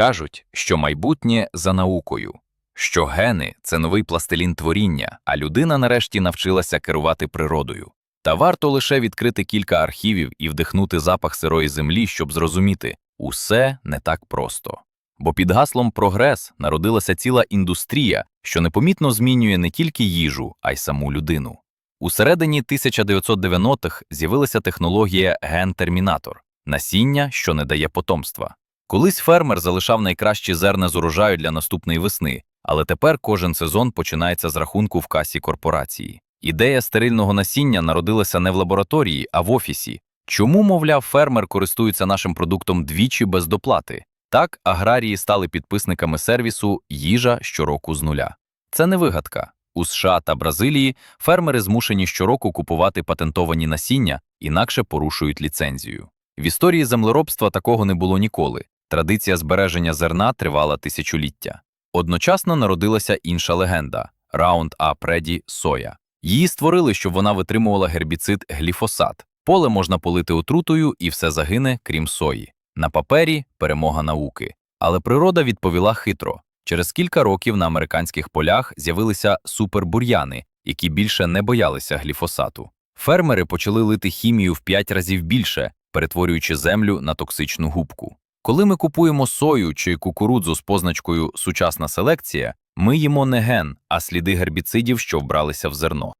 Кажуть, що майбутнє за наукою, що гени це новий пластилін творіння, а людина нарешті навчилася керувати природою. Та варто лише відкрити кілька архівів і вдихнути запах сирої землі, щоб зрозуміти, усе не так просто. Бо під гаслом прогрес народилася ціла індустрія, що непомітно змінює не тільки їжу, а й саму людину. У середині 1990-х з'явилася технологія ген-термінатор насіння, що не дає потомства. Колись фермер залишав найкращі зерна з урожаю для наступної весни, але тепер кожен сезон починається з рахунку в касі корпорації. Ідея стерильного насіння народилася не в лабораторії, а в офісі. Чому, мовляв, фермер користується нашим продуктом двічі без доплати? Так, аграрії стали підписниками сервісу їжа щороку з нуля. Це не вигадка. У США та Бразилії фермери змушені щороку купувати патентовані насіння, інакше порушують ліцензію. В історії землеробства такого не було ніколи. Традиція збереження зерна тривала тисячоліття. Одночасно народилася інша легенда Раунд А Преді Соя. Її створили, щоб вона витримувала гербіцид гліфосат. Поле можна полити отрутою і все загине, крім сої. На папері перемога науки. Але природа відповіла хитро. Через кілька років на американських полях з'явилися супербур'яни, які більше не боялися гліфосату. Фермери почали лити хімію в 5 разів більше, перетворюючи землю на токсичну губку. Коли ми купуємо сою чи кукурудзу з позначкою Сучасна селекція, ми їмо не ген, а сліди гербіцидів, що вбралися в зерно.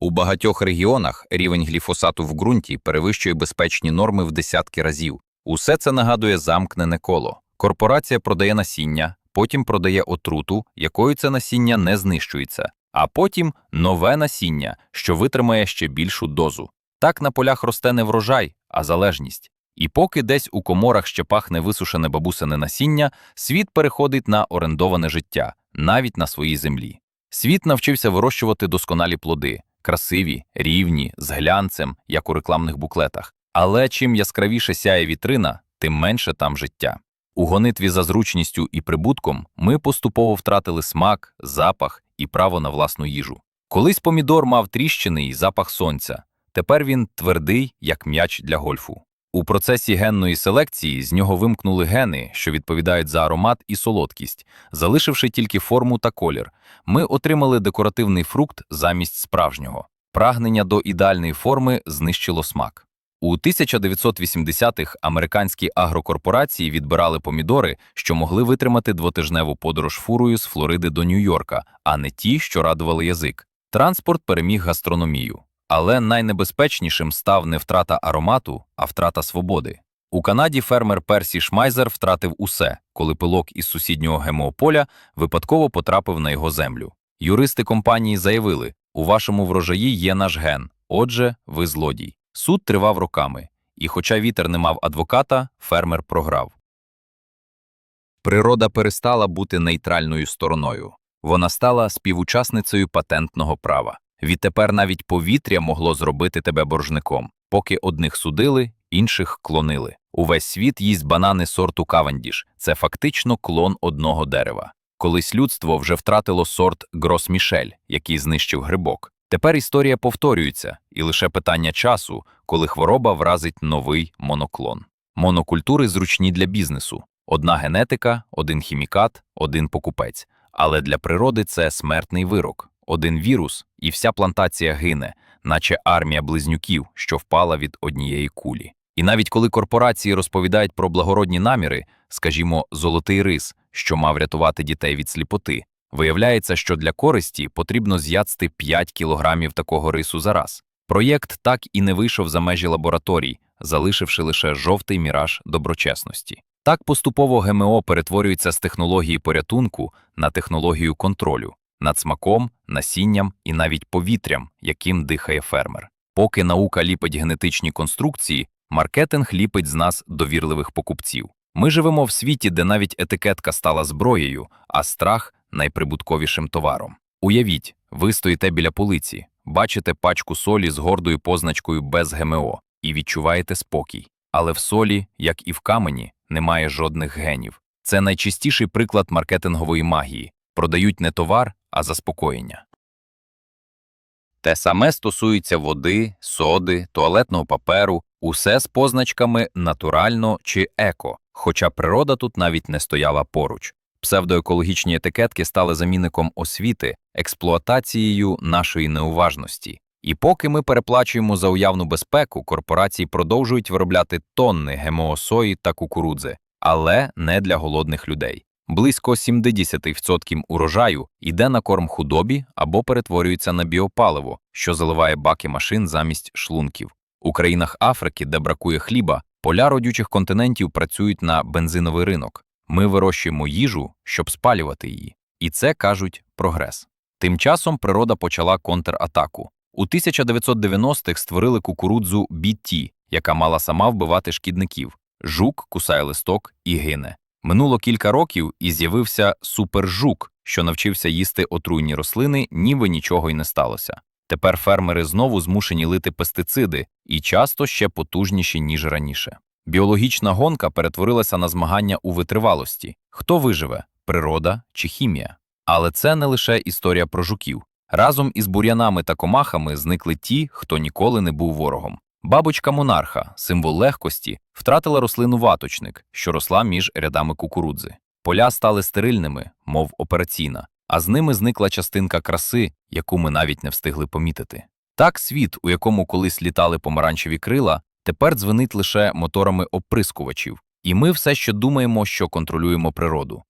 У багатьох регіонах рівень гліфосату в ґрунті перевищує безпечні норми в десятки разів. Усе це нагадує замкнене коло. Корпорація продає насіння, потім продає отруту, якою це насіння не знищується, а потім нове насіння, що витримає ще більшу дозу. Так на полях росте не врожай, а залежність. І поки десь у коморах ще пахне висушене бабусине насіння, світ переходить на орендоване життя, навіть на своїй землі. Світ навчився вирощувати досконалі плоди, красиві, рівні, з глянцем, як у рекламних буклетах. Але чим яскравіше сяє вітрина, тим менше там життя. У гонитві за зручністю і прибутком ми поступово втратили смак, запах і право на власну їжу. Колись помідор мав тріщини і запах сонця, тепер він твердий, як м'яч для гольфу. У процесі генної селекції з нього вимкнули гени, що відповідають за аромат і солодкість, залишивши тільки форму та колір. Ми отримали декоративний фрукт замість справжнього. Прагнення до ідеальної форми знищило смак. У 1980-х американські агрокорпорації відбирали помідори, що могли витримати двотижневу подорож фурою з Флориди до Нью-Йорка, а не ті, що радували язик. Транспорт переміг гастрономію. Але найнебезпечнішим став не втрата аромату, а втрата свободи. У Канаді фермер Персі Шмайзер втратив усе, коли пилок із сусіднього гемополя випадково потрапив на його землю. Юристи компанії заявили: у вашому врожаї є наш ген, отже, ви злодій. Суд тривав роками, і, хоча вітер не мав адвоката, фермер програв. Природа перестала бути нейтральною стороною. Вона стала співучасницею патентного права. Відтепер навіть повітря могло зробити тебе боржником, поки одних судили, інших клонили. Увесь світ їсть банани сорту Кавендіш – це фактично клон одного дерева. Колись людство вже втратило сорт Грос-Мішель, який знищив грибок. Тепер історія повторюється, і лише питання часу, коли хвороба вразить новий моноклон. Монокультури зручні для бізнесу: одна генетика, один хімікат, один покупець. Але для природи це смертний вирок. Один вірус, і вся плантація гине, наче армія близнюків, що впала від однієї кулі. І навіть коли корпорації розповідають про благородні наміри, скажімо, золотий рис, що мав рятувати дітей від сліпоти, виявляється, що для користі потрібно з'ясти 5 кілограмів такого рису за раз. Проєкт так і не вийшов за межі лабораторій, залишивши лише жовтий міраж доброчесності. Так поступово ГМО перетворюється з технології порятунку на технологію контролю над смаком, насінням і навіть повітрям, яким дихає фермер. Поки наука ліпить генетичні конструкції, маркетинг ліпить з нас довірливих покупців. Ми живемо в світі, де навіть етикетка стала зброєю, а страх найприбутковішим товаром. Уявіть, ви стоїте біля полиці, бачите пачку солі з гордою позначкою без ГМО і відчуваєте спокій. Але в солі, як і в камені, немає жодних генів. Це найчистіший приклад маркетингової магії продають не товар, а заспокоєння. Те саме стосується води, соди, туалетного паперу, усе з позначками натурально чи еко. хоча природа тут навіть не стояла поруч. Псевдоекологічні етикетки стали замінником освіти, експлуатацією нашої неуважності. І поки ми переплачуємо за уявну безпеку, корпорації продовжують виробляти тонни ГМО сої та кукурудзи, але не для голодних людей. Близько 70% урожаю йде на корм худобі або перетворюється на біопаливо, що заливає баки машин замість шлунків. У країнах Африки, де бракує хліба, поля родючих континентів працюють на бензиновий ринок. Ми вирощуємо їжу, щоб спалювати її. І це кажуть прогрес. Тим часом природа почала контратаку. У 1990-х створили кукурудзу BT, яка мала сама вбивати шкідників. Жук кусає листок і гине. Минуло кілька років і з'явився супержук, що навчився їсти отруйні рослини, ніби нічого й не сталося. Тепер фермери знову змушені лити пестициди і часто ще потужніші, ніж раніше. Біологічна гонка перетворилася на змагання у витривалості хто виживе природа чи хімія. Але це не лише історія про жуків. Разом із бур'янами та комахами зникли ті, хто ніколи не був ворогом. Бабочка монарха, символ легкості, втратила рослину ваточник, що росла між рядами кукурудзи. Поля стали стерильними, мов операційна, а з ними зникла частинка краси, яку ми навіть не встигли помітити. Так світ, у якому колись літали помаранчеві крила, тепер дзвенить лише моторами оприскувачів, і ми все ще думаємо, що контролюємо природу.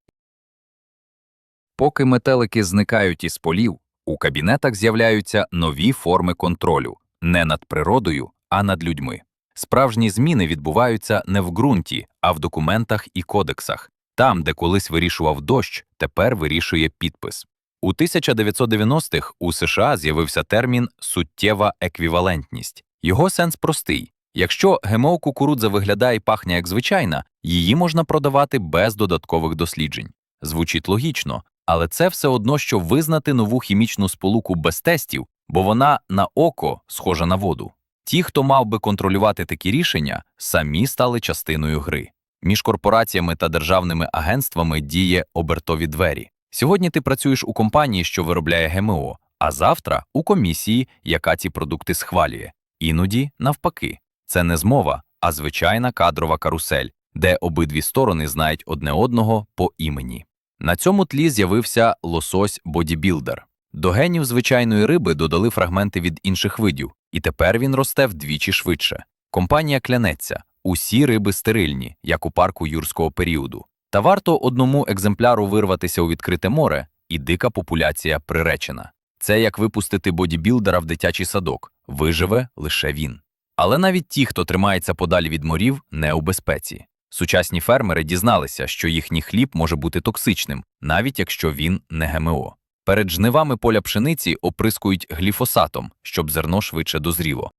Поки метелики зникають із полів, у кабінетах з'являються нові форми контролю не над природою, а над людьми. Справжні зміни відбуваються не в ґрунті, а в документах і кодексах. Там, де колись вирішував дощ, тепер вирішує підпис. У 1990-х у США з'явився термін суттєва еквівалентність. Його сенс простий. Якщо ГМО кукурудза виглядає і пахне як звичайна, її можна продавати без додаткових досліджень. Звучить логічно, але це все одно, що визнати нову хімічну сполуку без тестів, бо вона на око схожа на воду. Ті, хто мав би контролювати такі рішення, самі стали частиною гри. Між корпораціями та державними агентствами діє обертові двері. Сьогодні ти працюєш у компанії, що виробляє ГМО, а завтра у комісії, яка ці продукти схвалює. Іноді, навпаки, це не змова, а звичайна кадрова карусель, де обидві сторони знають одне одного по імені. На цьому тлі з'явився лосось бодібілдер. До генів звичайної риби додали фрагменти від інших видів, і тепер він росте вдвічі швидше. Компанія клянеться, усі риби стерильні, як у парку юрського періоду. Та варто одному екземпляру вирватися у відкрите море, і дика популяція приречена. Це як випустити бодібілдера в дитячий садок, виживе лише він. Але навіть ті, хто тримається подалі від морів, не у безпеці. Сучасні фермери дізналися, що їхній хліб може бути токсичним, навіть якщо він не ГМО. Перед жнивами поля пшениці оприскують гліфосатом, щоб зерно швидше дозріло.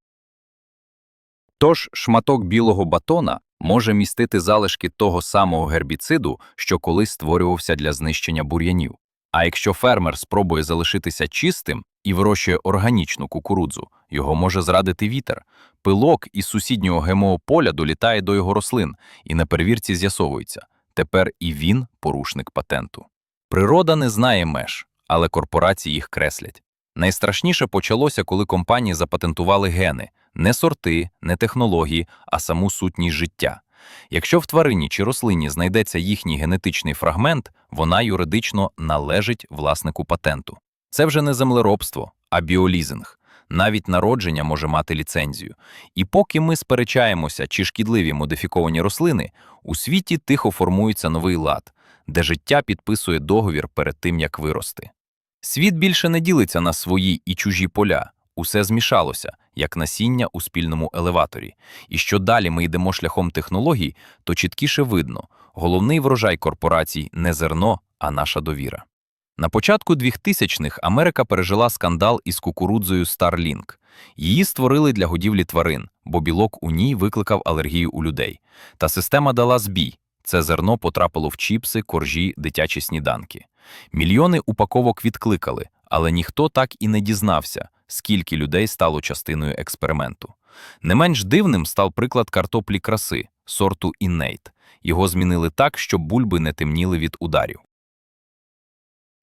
Тож шматок білого батона може містити залишки того самого гербіциду, що колись створювався для знищення бур'янів. А якщо фермер спробує залишитися чистим і вирощує органічну кукурудзу, його може зрадити вітер. Пилок із сусіднього ГМО поля долітає до його рослин, і на перевірці з'ясовується тепер і він порушник патенту. Природа не знає меж, але корпорації їх креслять. Найстрашніше почалося, коли компанії запатентували гени не сорти, не технології, а саму сутність життя. Якщо в тварині чи рослині знайдеться їхній генетичний фрагмент, вона юридично належить власнику патенту. Це вже не землеробство, а біолізинг. Навіть народження може мати ліцензію. І поки ми сперечаємося, чи шкідливі модифіковані рослини, у світі тихо формується новий лад, де життя підписує договір перед тим, як вирости. Світ більше не ділиться на свої і чужі поля. Усе змішалося, як насіння у спільному елеваторі. І що далі ми йдемо шляхом технологій, то чіткіше видно головний врожай корпорацій не зерно, а наша довіра. На початку 2000-х Америка пережила скандал із кукурудзою Starlink. Її створили для годівлі тварин, бо білок у ній викликав алергію у людей. Та система дала збій. Це зерно потрапило в чіпси, коржі, дитячі сніданки. Мільйони упаковок відкликали, але ніхто так і не дізнався, скільки людей стало частиною експерименту. Не менш дивним став приклад картоплі краси, сорту Innate. Його змінили так, щоб бульби не темніли від ударів.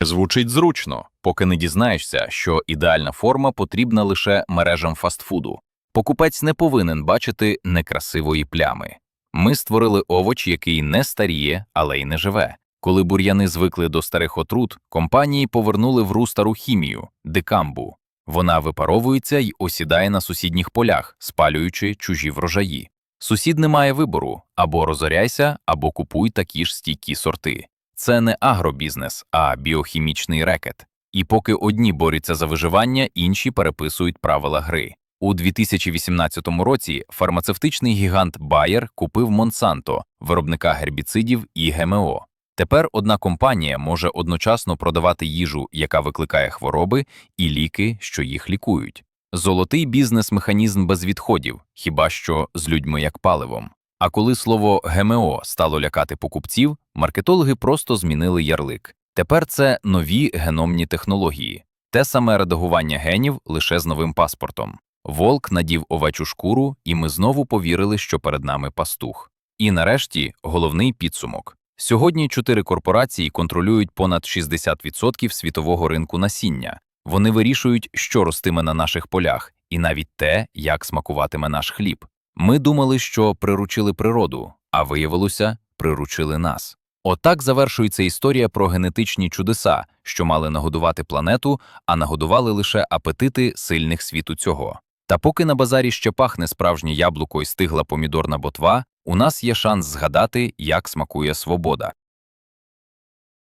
Звучить зручно, поки не дізнаєшся, що ідеальна форма потрібна лише мережам фастфуду. Покупець не повинен бачити некрасивої плями. Ми створили овоч, який не старіє, але й не живе. Коли бур'яни звикли до старих отрут, компанії повернули в ру стару хімію дикамбу. Вона випаровується й осідає на сусідніх полях, спалюючи чужі врожаї. Сусід не має вибору або розоряйся, або купуй такі ж стійкі сорти. Це не агробізнес, а біохімічний рекет. І поки одні борються за виживання, інші переписують правила гри. У 2018 році фармацевтичний гігант Bayer купив Монсанто, виробника гербіцидів і ГМО. Тепер одна компанія може одночасно продавати їжу, яка викликає хвороби, і ліки, що їх лікують. Золотий бізнес-механізм без відходів, хіба що з людьми як паливом. А коли слово ГМО стало лякати покупців, маркетологи просто змінили ярлик. Тепер це нові геномні технології, те саме редагування генів лише з новим паспортом. Волк надів овечу шкуру, і ми знову повірили, що перед нами пастух. І нарешті головний підсумок. Сьогодні чотири корпорації контролюють понад 60% світового ринку насіння. Вони вирішують, що ростиме на наших полях, і навіть те, як смакуватиме наш хліб. Ми думали, що приручили природу, а виявилося, приручили нас. Отак завершується історія про генетичні чудеса, що мали нагодувати планету, а нагодували лише апетити сильних світу цього. Та поки на базарі ще пахне справжнє яблуко і стигла помідорна ботва, у нас є шанс згадати, як смакує свобода.